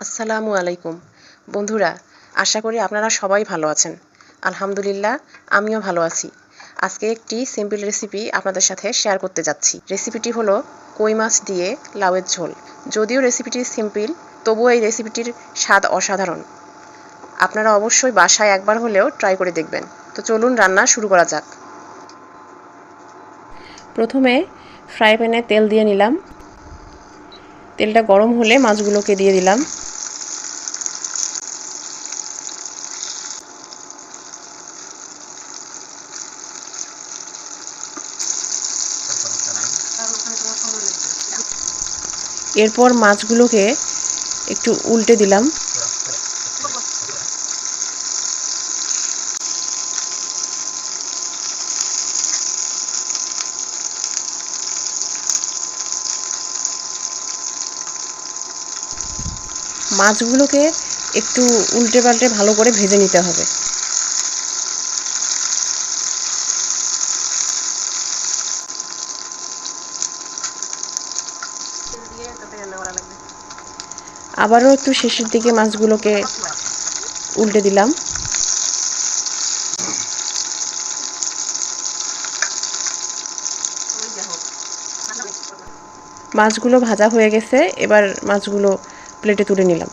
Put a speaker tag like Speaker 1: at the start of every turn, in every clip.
Speaker 1: আসসালামু আলাইকুম। বন্ধুরা, আশা করি আপনারা সবাই ভালো আছেন। আলহামদুলিল্লাহ, আমিও ভালো আছি। আজকে একটি সিম্পল রেসিপি আপনাদের সাথে শেয়ার করতে যাচ্ছি। রেসিপিটি হলো কই মাছ দিয়ে লাউয়ের ঝোল। যদিও রেসিপিটি সিম্পল তবুও এই রেসিপিটির স্বাদ অসাধারণ। আপনারা অবশ্যই বাসায় একবার হলেও ট্রাই করে দেখবেন। তো চলুন রান্না শুরু করা যাক। প্রথমে ফ্রাই প্যানে তেল দিয়ে নিলাম। তেলটা গরম হলে মাছগুলোকে দিয়ে দিলাম। এরপর মাছগুলোকে একটু উল্টে দিলাম। মাছগুলোকে একটু উল্টে পাল্টে ভালো করে ভেজে নিতে হবে। আবারও একটু শেষের দিকে মাছগুলোকে উল্টে দিলাম। মাছগুলো ভাজা হয়ে গেছে, এবার মাছগুলো প্লেটে তুলে নিলাম।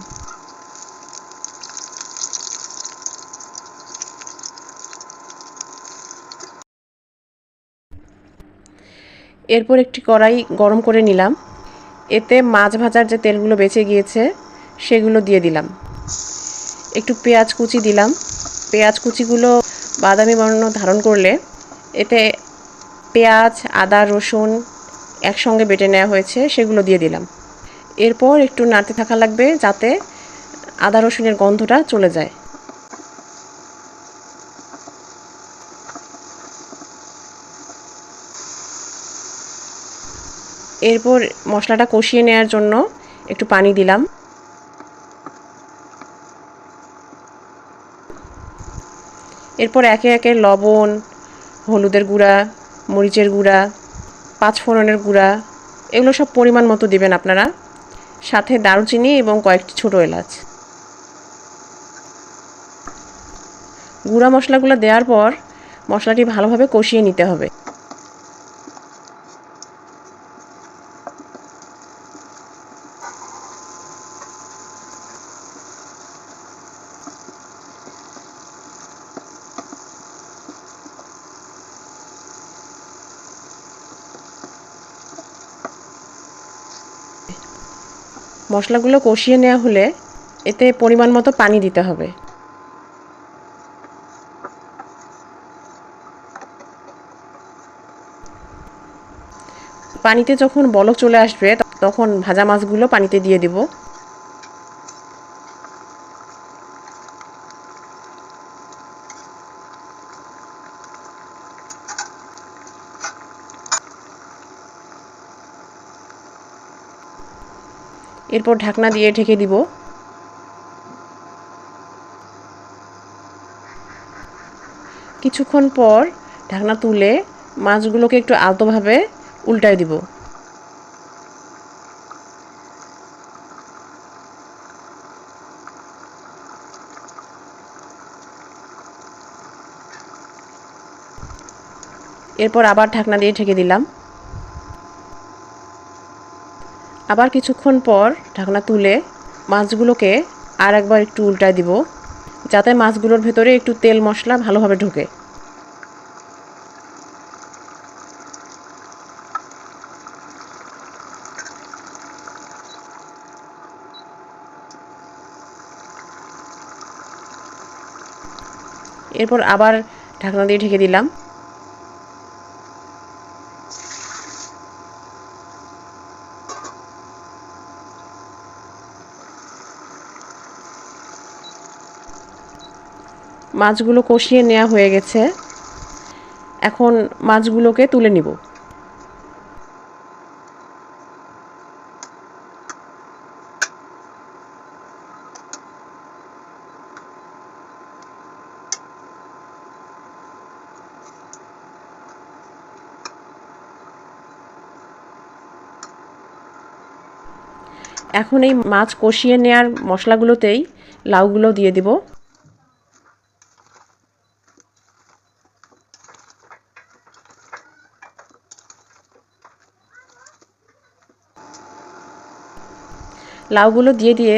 Speaker 1: এরপর একটি কড়াই গরম করে নিলাম। এতে মাছ ভাজার যে তেলগুলো বেঁচে গিয়েছে, সেগুলো দিয়ে দিলাম। একটু পেঁয়াজ কুচি দিলাম। পেঁয়াজ কুচিগুলো বাদামি বর্ণ ধারণ করলে এতে পেঁয়াজ, আদা, রসুন একসঙ্গে বেটে নেওয়া হয়েছে, সেগুলো দিয়ে দিলাম। এরপর একটু নাড়তে থাকা লাগবে যাতে আদা রসুনের গন্ধটা চলে যায়। এরপর মশলাটা কষিয়ে নেওয়ার জন্য একটু পানি দিলাম। এরপর একে একে লবণ, হলুদের গুঁড়া, মরিচের গুঁড়া, পাঁচফোড়নের গুঁড়া, এগুলো সব পরিমাণ মতো দিবেন আপনারা। সাথে দারুচিনি এবং কয়েকটি ছোটো এলাচ। গুঁড়া মশলাগুলো দেওয়ার পর মশলাটি ভালোভাবে কষিয়ে নিতে হবে। মশলাগুলো কষিয়ে নেওয়া হলে এতে পরিমাণ মতো পানি দিতে হবে। পানিতে যখন বলক চলে আসবে, তখন ভাজা মাছগুলো পানিতে দিয়ে দিব। এরপর ঢাকনা দিয়ে ঢেকে দিব। কিছুক্ষণ পর ঢাকনা তুলে মাছগুলোকে একটু আলতোভাবে উল্টায় দিব। এরপর আবার ঢাকনা দিয়ে ঢেকে দিলাম। আবার কিছুক্ষণ পর ঢাকনা তুলে মাছগুলোকে আর একবার একটু উল্টায় দিব, যাতে মাছগুলোর ভেতরে একটু তেল মশলা ভালোভাবে ঢোকে। এরপর আবার ঢাকনা দিয়ে ঢেকে দিলাম। মাছগুলো কষিয়ে নেওয়া হয়ে গেছে। এখন মাছগুলোকে তুলে নিব। এখন এই মাছ কষিয়ে নেওয়ার মশলাগুলোতেই লাউগুলো দিয়ে দিব। লাউগুলো দিয়ে দিয়ে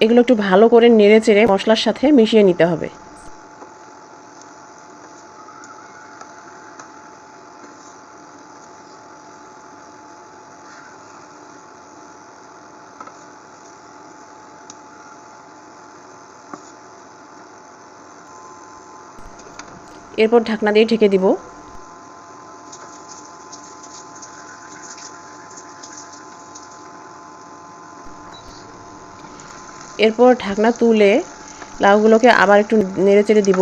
Speaker 1: এগুলো একটু ভালো করে নেড়ে চেড়ে মশলার সাথে মিশিয়ে নিতে হবে। এরপর ঢাকনা দিয়ে ঢেকে দিব। এরপর ঢাকনা তুলে লাউগুলোকে আবার একটু নেড়ে চেড়ে দিব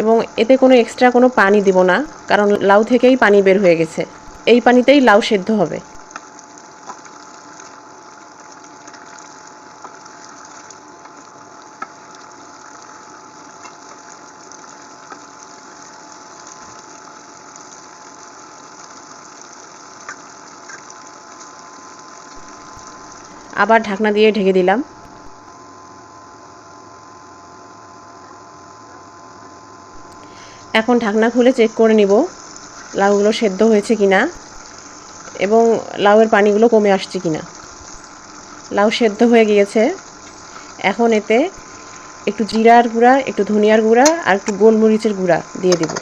Speaker 1: এবং এতে কোনো এক্সট্রা কোনো পানি দিব না, কারণ লাউ থেকেই পানি বের হয়ে গেছে। এই পানিতেই লাউ সেদ্ধ হবে। আবার ঢাকনা দিয়ে ঢেকে দিলাম। এখন ঢাকনা খুলে চেক করে নিব, লাউগুলো সেদ্ধ হয়েছে কিনা এবং লাউয়ের পানিগুলো কমে আসছে কিনা। লাউ সেদ্ধ হয়ে গিয়েছে। এখন এতে একটু জিরার গুঁড়া, একটু ধনিয়ার গুঁড়া আর একটু গোলমরিচের গুঁড়া দিয়ে দেব।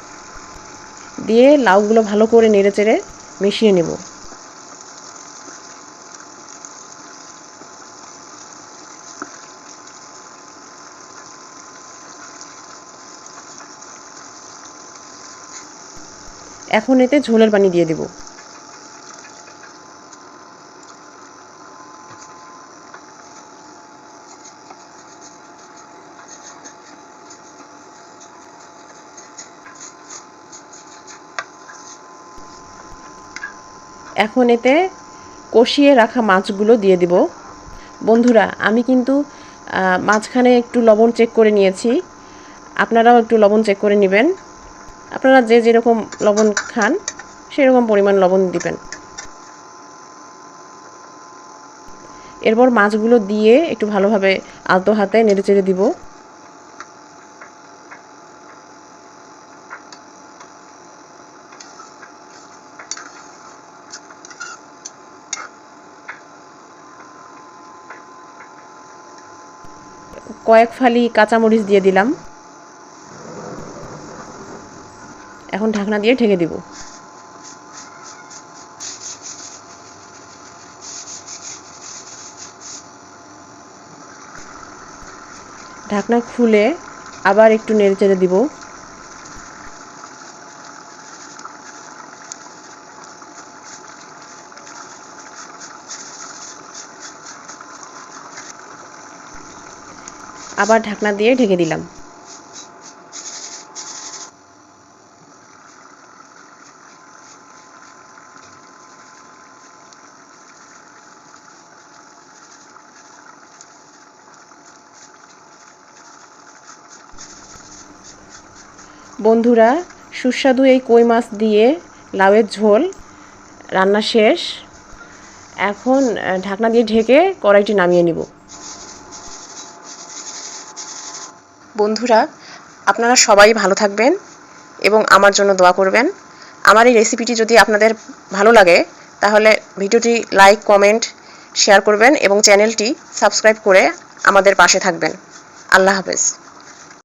Speaker 1: দিয়ে লাউগুলো ভালো করে নেড়ে চেড়ে মিশিয়ে নেব। এখন এতে ঝোলের পানি দিয়ে দেব। এখন এতে কষিয়ে রাখা মাছগুলো দিয়ে দিব। বন্ধুরা, আমি কিন্তু মাঝখানে একটু লবণ চেক করে নিয়েছি। আপনারাও একটু লবণ চেক করে নেবেন। আপনারা যে যেরকম লবণ খান, সেরকম পরিমাণ লবণ দিবেন। এরপর মাছগুলো দিয়ে একটু ভালোভাবে আলতো হাতে নেড়ে চেড়ে দিব। কয়েক ফালি কাঁচামরিচ দিয়ে দিলাম। এখন ঢাকনা দিয়ে ঢেকে দিব। ঢাকনা খুলে আবার একটু নেড়ে চেড়ে দিব। আবার ঢাকনা দিয়ে ঢেকে দিলাম। বন্ধুরা, সুস্বাদু এই কই মাছ দিয়ে লাউয়ের ঝোল, রান্না শেষ। এখন ঢাকনা দিয়ে ঢেকে কড়াইটি নামিয়ে নিব। বন্ধুরা, আপনারা সবাই ভালো থাকবেন এবং আমার জন্য দোয়া করবেন। আমার এই রেসিপিটি যদি আপনাদের ভালো লাগে, তাহলে ভিডিওটি লাইক কমেন্ট শেয়ার করবেন এবং চ্যানেলটি সাবস্ক্রাইব করে আমাদের পাশে থাকবেন। আল্লাহ হাফেজ।